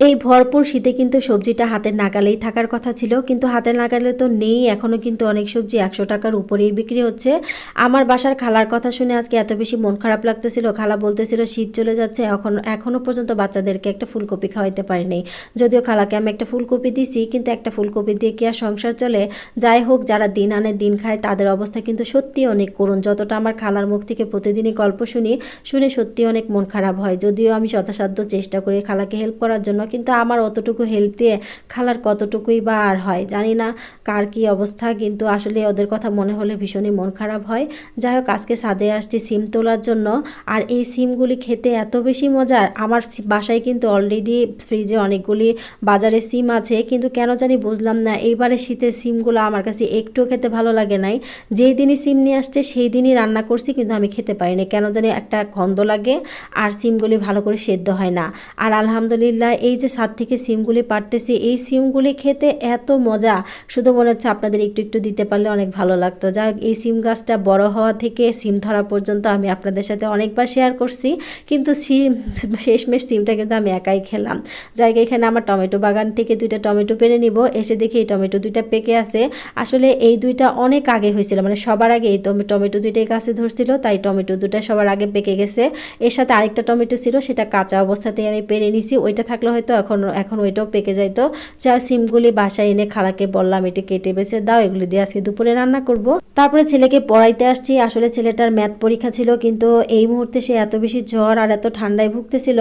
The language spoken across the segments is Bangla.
এই ভরপুর শীতে কিন্তু সবজিটা হাতের নাগালেই থাকার কথা ছিল, কিন্তু হাতের নাগালে তো নেই এখনও কিন্তু অনেক সবজি একশো টাকার উপরেই বিক্রি হচ্ছে। আমার বাসার খালার কথা শুনে আজকে এত বেশি মন খারাপ লাগতেছিল, খালা বলতেছিল শীত চলে যাচ্ছে, এখন এখনও পর্যন্ত বাচ্চাদেরকে একটা ফুলকপি খাওয়াইতে পারিনি যদিও খালাকে আমি একটা ফুলকপি দিছি, কিন্তু একটা ফুলকপি দিয়ে কি আর সংসার চলে? যাই হোক, যারা দিন আনে দিন খায়, তাদের অবস্থা কিন্তু সত্যি অনেক করুণ। যতটা আমার খালার মুখ থেকে প্রতিদিনই গল্প শুনি, শুনে সত্যি অনেক মন খারাপ হয়। যদিও আমি যথাসাধ্য চেষ্টা করি খালাকে হেল্প করার জন্য কিন্তু আমার অতটুকু হেল্প দিয়ে খালার কতটুকুই বা আর হয়, জানি না কার কি অবস্থা, কিন্তু আসলে ওদের কথা মনে হলে ভীষণই মন খারাপ হয়। যাই হোক, আজকে ছাদে আসছি সিম তোলার জন্য, আর এই সিমগুলি খেতে এত বেশি মজার, আমার বাসায় কিন্তু অলরেডি ফ্রিজে অনেকগুলি বাজারে সিম আছে, কিন্তু কেন জানি বুঝলাম না, এইবারে শীতের সিমগুলো আমার কাছে একটুও খেতে ভালো লাগে নাই। যেই দিনই সিম নিয়ে আসছে, সেই দিনই রান্না করছি, কিন্তু আমি খেতে পারিনি, কেন জানি একটা গন্ধ লাগে, আর সিমগুলি ভালো করে সেদ্ধ হয় না। আর আলহামদুলিল্লাহ, এই যে ছাদ থেকে সিমগুলি পারতেছি, এই সিমগুলি খেতে এত মজা। শুধু মনে হচ্ছে আপনাদের একটু একটু দিতে পারলে অনেক ভালো লাগতো। যাই এই সিম গাছটা বড় হওয়া থেকে সিম ধরা পর্যন্ত আমি আপনাদের সাথে অনেকবার শেয়ার করছি। কিন্তু সিম, শেষমেশ সিমটা কিন্তু আমি একাই খেলাম। জায়গা এখানে আমার টমেটো বাগান থেকে দুইটা টমেটো পেরে নিব। এসে দেখি এই টমেটো দুইটা পেকে আছে। আসলে এই দুইটা অনেক আগে হয়েছিল মানে সবার আগে এই টমে- টমেটো দুইটাই গাছে ধরছিল, তাই টমেটো দুটা সবার আগে পেকে গেছে। এর সাথে আরেকটা টমেটো ছিল, সেটা কাঁচা অবস্থাতেই আমি পেরে নিছি। ওইটা থাকলে হয়তো এখন এখন ওইটাও পেকে যাইতো যা সিমগুলি বাসায় এনে খালাকে বললাম, এটা কেটে বেছে দাও, এগুলি দিয়ে আজকে দুপুরে রান্না করব। তারপরে ছেলেকে পড়াইতে আসছি। আসলে ছেলেটার ম্যাথ পরীক্ষা ছিল, কিন্তু এই মুহূর্তে সে এত বেশি জ্বর আর এত ঠান্ডায় ভুগতেছিল।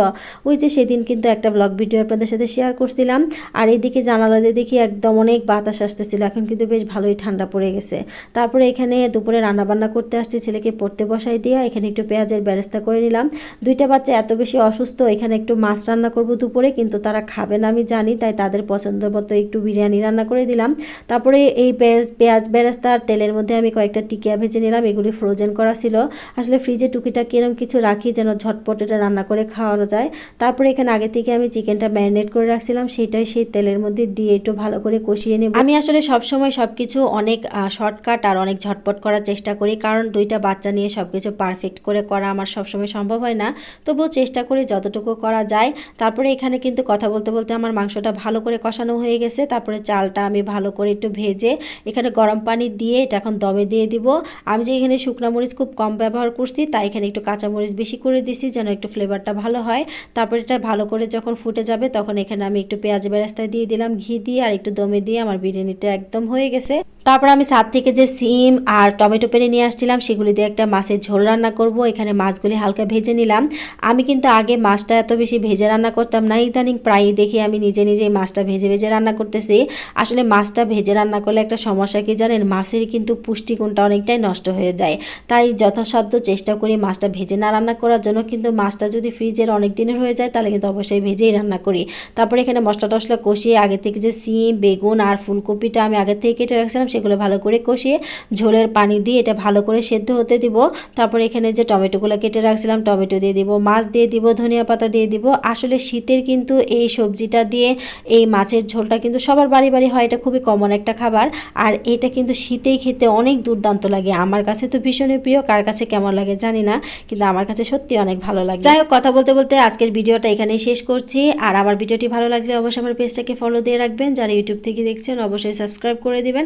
ওই যে সেদিন কিন্তু একটা ব্লগ ভিডিও আপনাদের সাথে শেয়ার করছিলাম। আর এইদিকে জানালা দিয়ে দেখি একদম অনেক বাতাস আসতেছিল। এখন কিন্তু বেশ ভালোই ঠান্ডা পড়ে গেছে। তারপরে এখানে দুপুরে রান্না বান্না করতে আসছি ছেলেকে পড়তে বসাই দিয়ে। এখানে একটু পেঁয়াজের ব্যবস্থা করে নিলাম। দুইটা বাচ্চা এত বেশি অসুস্থ, এখানে একটু মাছ রান্না করব দুপুরে, কিন্তু তারা খাবে না, আমি জানি, তাই তাদের পছন্দ মতো একটু বিরিয়ানি রান্না করে দিলাম। তারপরে এই পেঁয়াজ পেঁয়াজ বেরেস্তা আর তেলের মধ্যে আমি কয়েকটা টিকিয়া ভেজে নিলাম, এগুলি ফ্রোজেন করা ছিল। আসলে ফ্রিজে টুকিটাকি এরকম কিছু রাখি যেন ঝটপট এটা রান্না করে খাওয়ানো যায়। তারপরে এখানে আগে থেকে আমি চিকেনটা ম্যারিনেট করে রাখছিলাম, সেটাই সেই তেলের মধ্যে দিয়ে একটু ভালো করে কষিয়ে নেব। আমি আসলে সব সময় সব কিছু অনেক শর্টকাট আর অনেক ঝটপট করার চেষ্টা করি, কারণ দুইটা বাচ্চা নিয়ে সব কিছু পারফেক্ট করে করা আমার সবসময় সম্ভব হয় না। তবুও চেষ্টা করি যতটুকু করা যায়। তারপরে এখানে কিন্তু কথা বলতে বলতে আমার মাংসটা ভালো করে কষানো হয়ে গেছে। তারপরে চালটা আমি ভালো করে একটু ভেজে এখানে গরম পানি দিয়ে এটা এখন দমে দিয়ে দিব। আমি যে এখানে শুকনা মরিচ খুব কম ব্যবহার করছি, তাই এখানে একটু কাঁচা মরিচ বেশি করে দিছি যেন একটু ফ্লেভারটা ভালো হয়। তারপরে এটা ভালো করে যখন ফুটে যাবে তখন এখানে আমি একটু পেঁয়াজ বেরাস্তায় দিয়ে দিলাম ঘি দিয়ে, আর একটু দমে দিয়ে আমার বিরিয়ানিটা একদম হয়ে গেছে। তারপর আমি সাত থেকে যে সিম আর টমেটো পেরে নিয়ে আসছিলাম, সেগুলি দিয়ে একটা মাছের ঝোল রান্না করব। এখানে মাছগুলি হালকা ভেজে নিলাম। আমি কিন্তু আগে মাছটা এত বেশি ভেজে রান্না করতাম না, ইদানিং প্রায়ই দেখি আমি নিজে নিজেই মাছটা ভেজে ভেজে রান্না করতেছি। আসলে মাছটা ভেজে রান্না করলে একটা সমস্যা কি জানেন? মাছের কিন্তু পুষ্টিগুণটা অনেকটাই নষ্ট হয়ে যায়। তাই যথাসাধ্য চেষ্টা করি মাছটা ভেজে না রান্না করার জন্য। কিন্তু মাছটা যদি ফ্রিজের অনেক দিনের হয়ে যায়, তাহলে কিন্তু অবশ্যই ভেজেই রান্না করি। তারপরে এখানে মশলা টশলা কষিয়ে আগে থেকে যে সিম, বেগুন আর ফুলকপিটা আমি আগে থেকে কেটে রাখছিলাম সেগুলো ভালো করে কষিয়ে ঝোলের পানি দিয়ে এটা ভালো করে সেদ্ধ হতে দিব। তারপরে এখানে যে টমেটোগুলো কেটে রাখছিলাম, টমেটো দিয়ে দিব, মাছ দিয়ে দিব, ধনিয়া পাতা দিয়ে দিব। আসলে শীতের কিন্তু এই সবজিটা দিয়ে এই মাছের ঝোলটা কিন্তু সবার বাড়ি বাড়ি হয়, এটা খুবই কমন একটা খাবার। আর এটা কিন্তু শীতেই খেতে অনেক দুর্দান্ত লাগে। আমার কাছে তো ভীষণই প্রিয়, কার কাছে কেমন লাগে জানি না, কিন্তু আমার কাছে সত্যি অনেক ভালো লাগে। যাই হোক, কথা বলতে বলতে আজকের ভিডিওটা এখানেই শেষ করছি। আর আমার ভিডিওটি ভালো লাগলে অবশ্যই আমার পেজটাকে ফলো দিয়ে রাখবেন। যারা ইউটিউব থেকে দেখছেন, অবশ্যই সাবস্ক্রাইব করে দিবেন।